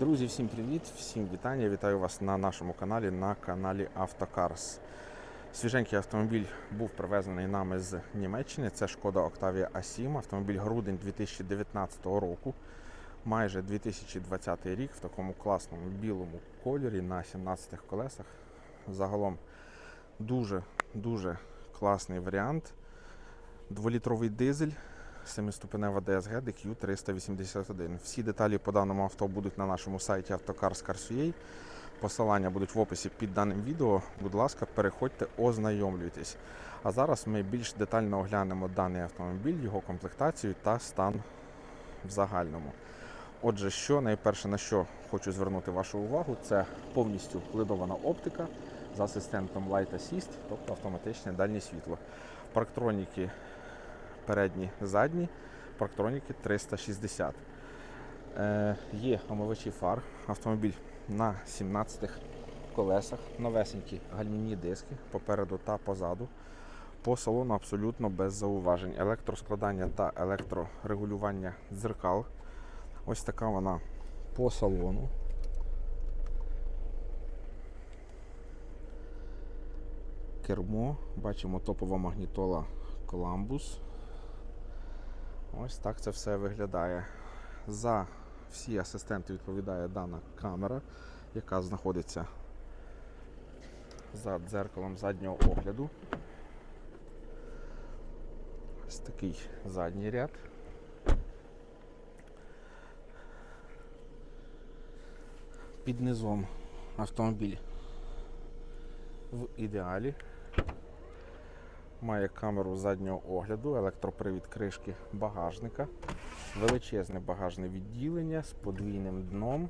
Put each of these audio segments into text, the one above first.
Друзі, всім привіт, всім вітання. Вітаю вас на нашому каналі, на каналі Автокарс. Свіженький автомобіль був привезений нами з Німеччини. Це шкода Octavia A7, автомобіль грудень 2019 року, майже 2020 рік в такому класному білому кольорі на 17 колесах. Загалом дуже дуже класний варіант. Дволітровий дизель, 7-ступенева DSG DQ 381. Всі деталі по даному авто будуть на нашому сайті Автокарс.ua. Посилання будуть в описі під даним відео. Будь ласка, переходьте, ознайомлюйтесь. А зараз ми більш детально оглянемо даний автомобіль, його комплектацію та стан в загальному. Отже, що найперше на що хочу звернути вашу увагу, це повністю ледована оптика з асистентом Light Assist, тобто автоматичне дальнє світло. Парктроніки передні, задні, парктроніки 360. Е, є омивачі фар, автомобіль на 17 колесах, новесенькі гальмівні диски попереду та позаду. По салону абсолютно без зауважень. Електроскладання та електрорегулювання дзеркал. Ось така вона по салону. Кермо, бачимо топова магнітола Columbus. Ось так це все виглядає. За всі асистенти відповідає дана камера, яка знаходиться за дзеркалом заднього огляду. Ось такий задній ряд. Під низом автомобіль в ідеалі. Має камеру заднього огляду, електропривід кришки багажника, величезне багажне відділення з подвійним дном.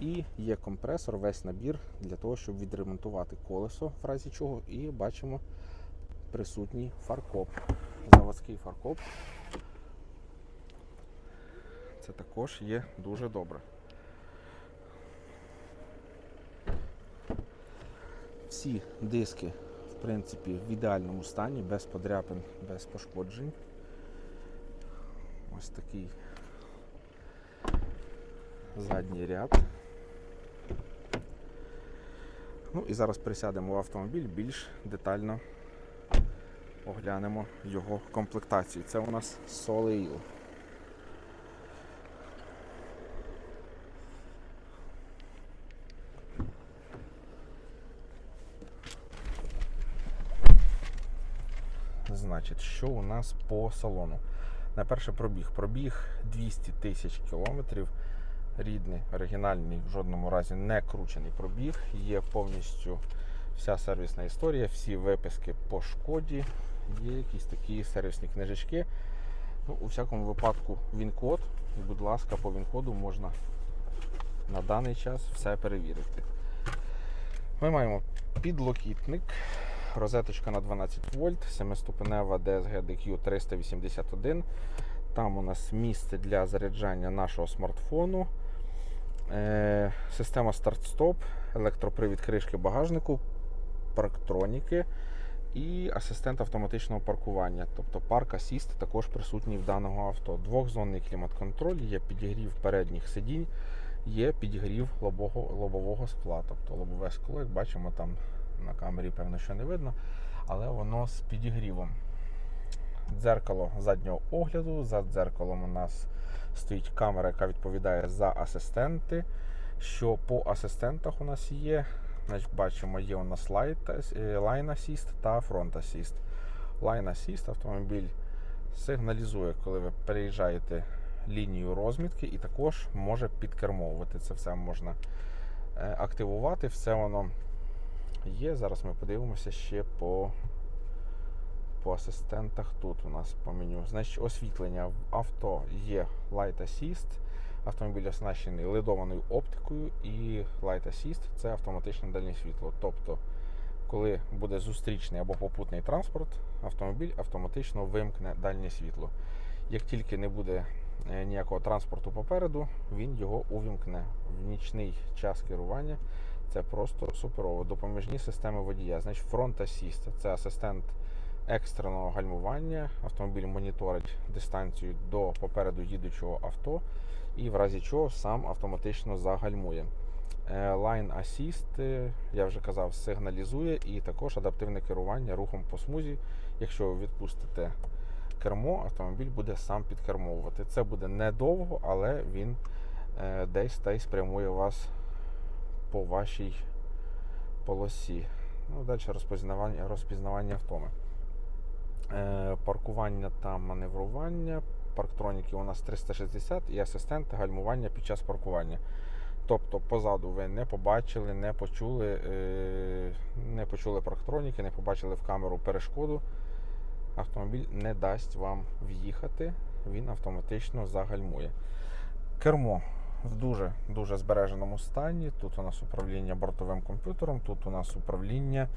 І є компресор, весь набір для того, щоб відремонтувати колесо, в разі чого. І бачимо присутній фаркоп. Заводський фаркоп. Це також є дуже добре. Всі диски в принципі, в ідеальному стані, без подряпин, без пошкоджень. Ось такий задній ряд. Ну і зараз присядемо в автомобіль, більш детально оглянемо його комплектацію. Це у нас Soleil. Значить, що у нас по салону? Найперше пробіг. Пробіг 200 тисяч кілометрів. Рідний, оригінальний, в жодному разі не кручений пробіг. Є повністю вся сервісна історія, всі виписки по шкоді, є якісь такі сервісні книжечки. Ну, У всякому випадку він-код. І, будь ласка, по він-коду можна на даний час все перевірити. Ми маємо підлокітник розеточка на 12 вольт, 7-ступенева DSG DQ 381. Там у нас місце для заряджання нашого смартфону. Е, Система старт-стоп, електропривід кришки багажнику, парктроніки і асистент автоматичного паркування. Тобто парк Assist також присутній в даного авто. Двохзонний клімат-контроль, є підігрів передніх сидінь, є підігрів лобового, лобового скла. Тобто лобове скло, як бачимо, там на камері, певно, що не видно, але воно з підігрівом. Дзеркало заднього огляду. За дзеркалом у нас стоїть камера, яка відповідає за асистенти. Що по асистентах у нас є? Значить, Бачимо, є у нас Line Assist та Front Assist. Line Assist автомобіль сигналізує, коли ви переїжджаєте лінію розмітки, і також може підкермовувати. Це все можна е, активувати. Все воно є. Зараз ми подивимося ще по по асистентах. Тут у нас по меню. Значить, освітлення в авто є Light Assist. Автомобіль оснащений ледованою оптикою і Light Assist це автоматичне дальнє світло. Тобто, коли буде зустрічний або попутний транспорт, автомобіль автоматично вимкне дальнє світло. Як тільки не буде е, ніякого транспорту попереду, він його увімкне в нічний час керування. Це просто суперово. Допоміжні системи водія. Значить, Front Assist – це асистент екстреного гальмування. Автомобіль моніторить дистанцію до попереду їдучого авто і в разі чого сам автоматично загальмує. Е, Line Assist, е, я вже казав, сигналізує і також адаптивне керування рухом по смузі. Якщо ви відпустите кермо, автомобіль буде сам підкермовувати. Це буде недовго, але він е, десь та й спрямує вас по вашій полосі. Ну, далі розпізнавання, розпізнавання втоми. Е, паркування та маневрування. Парктроніки у нас 360 і асистент гальмування під час паркування. Тобто позаду ви не побачили, не почули, е, не почули парктроніки, не побачили в камеру перешкоду. Автомобіль не дасть вам в'їхати, він автоматично загальмує. Кермо в дуже дуже збереженому стані. Тут у нас управління бортовим комп'ютером, тут у нас управління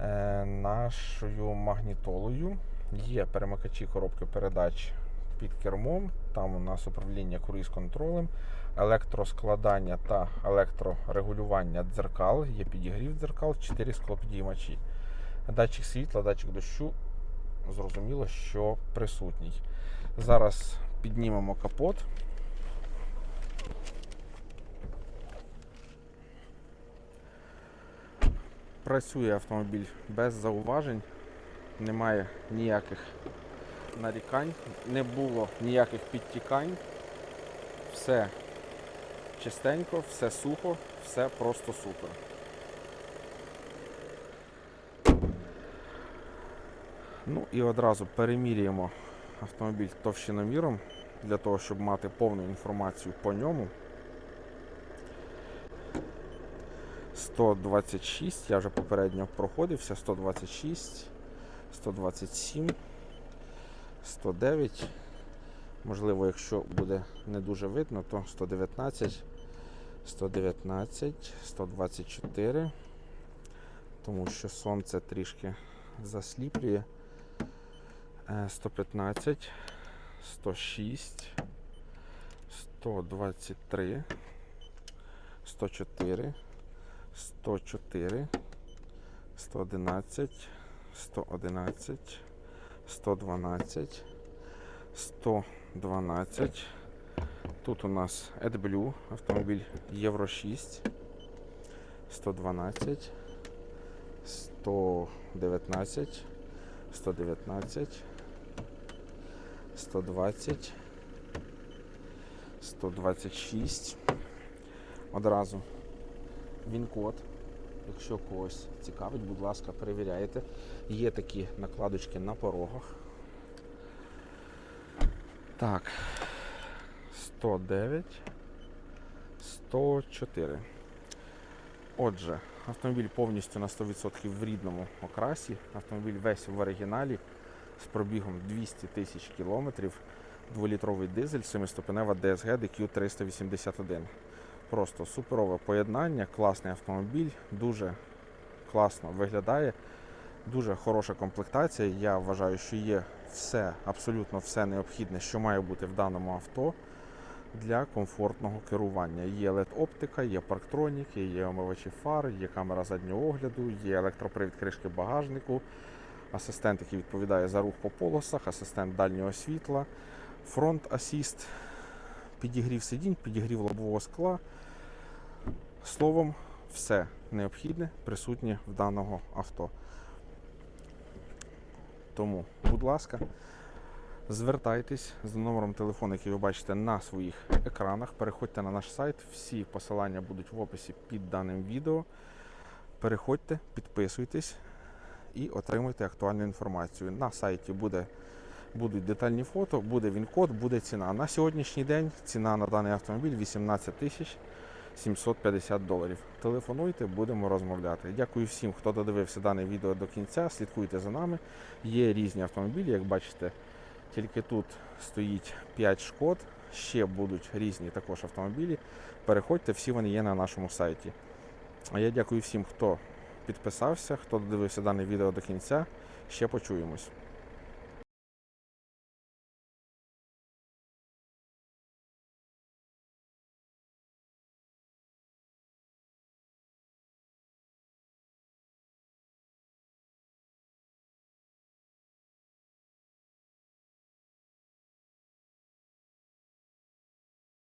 е, нашою магнітолою. Є перемикачі коробки передач під кермом. Там у нас управління круїз-контролем, електроскладання та електрорегулювання дзеркал, є підігрів дзеркал, 4 склопідіймачі. Датчик світла, датчик дощу, зрозуміло, що присутній. Зараз піднімемо капот. Працює автомобіль без зауважень, немає ніяких нарікань, не було ніяких підтікань. Все чистенько, все сухо, все просто супер. Ну і одразу перемірюємо автомобіль товщиноміром для того, щоб мати повну інформацію по ньому. 126, я вже попередньо проходився, 126, 127, 109. Можливо, якщо буде не дуже видно, то 119, 119, 124, тому що сонце трішки засліплює. Е, 115, 106, 123, 104, 104, 111, 111, 112, 112. Тут у нас AdBlue, автомобіль Євро 6, 112, 119, 119, 120, 126. Одразу він-код. Якщо когось цікавить, будь ласка, перевіряйте. Є такі накладочки на порогах. Так. 109, 104. Отже, автомобіль повністю на 100% в рідному окрасі. Автомобіль весь в оригіналі з пробігом 200 тисяч кілометрів. Дволітровий дизель, 7-ступенева DSG DQ 381. Просто суперове поєднання, класний автомобіль, дуже класно виглядає, дуже хороша комплектація. Я вважаю, що є все, абсолютно все необхідне, що має бути в даному авто для комфортного керування. Є LED-оптика, є парктроніки, є омивачі фар, є камера заднього огляду, є електропривід кришки багажнику, асистент, який відповідає за рух по полосах, асистент дальнього світла, фронт асіст, підігрів сидінь, підігрів лобового скла. Словом, все необхідне присутнє в даного авто. Тому, будь ласка, звертайтесь за номером телефону, який ви бачите на своїх екранах. Переходьте на наш сайт. Всі посилання будуть в описі під даним відео. Переходьте, підписуйтесь і отримуйте актуальну інформацію. На сайті буде, будуть детальні фото, буде він-код, буде ціна. На сьогоднішній день ціна на даний автомобіль 18 тисяч 750 доларів. Телефонуйте, будемо розмовляти. Дякую всім, хто додивився дане відео до кінця. Слідкуйте за нами. Є різні автомобілі, як бачите, тільки тут стоїть 5 шкод, ще будуть різні також автомобілі. Переходьте, всі вони є на нашому сайті. А я дякую всім, хто підписався, хто додивився дане відео до кінця. Ще почуємось.